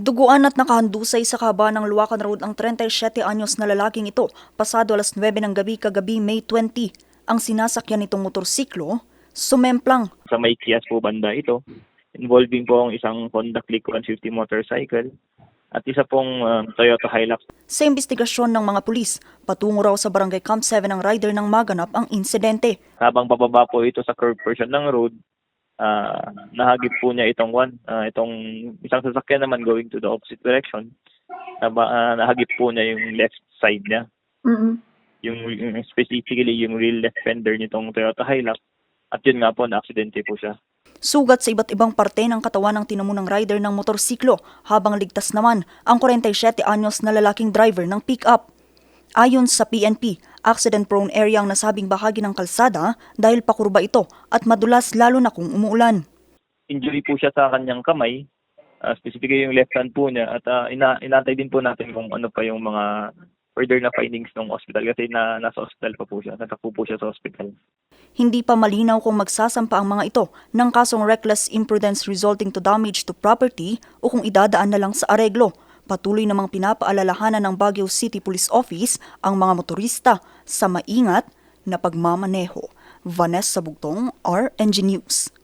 Duguan at nakahandusay sa kaba ng Luwakan Road ang 37 anyos na lalaking ito pasado alas 9 ng gabi kagabi May 20. Ang sinasakyan nitong motorsiklo, sumemplang. sa may Kias po banda ito. Involving po ang isang Honda Click 150 motorcycle at isa pong um, Toyota Hilux. Sa investigasyon ng mga pulis, patungo raw sa barangay Camp 7 ng rider nang maganap ang insidente. Habang pababa po ito sa curve portion ng road, ah, nahagip po niya itong one, ah, itong isang sasakyan naman going to the opposite direction. Naba, ah, nahagip po niya yung left side niya. Yung, yung specifically yung rear left fender nitong Toyota Hilux. At yun nga po, na-aksidente po siya. Sugat sa iba't ibang parte ng katawan ng tinamunang rider ng motorsiklo habang ligtas naman ang 47 anyos na lalaking driver ng pick-up. Ayon sa PNP, accident-prone area ang nasabing bahagi ng kalsada dahil pakurba ito at madulas lalo na kung umuulan. injury po siya sa kanyang kamay, uh, specifically yung left hand po niya at uh, ina inantay din po natin kung ano pa yung mga further na findings ng hospital kasi na nasa hospital pa po siya, natakpo po siya sa hospital. Hindi pa malinaw kung magsasampa ang mga ito ng kasong reckless imprudence resulting to damage to property o kung idadaan na lang sa areglo. Patuloy namang pinapaalalahanan ng Baguio City Police Office ang mga motorista sa maingat na pagmamaneho. Vanessa Bugtong, RNG News.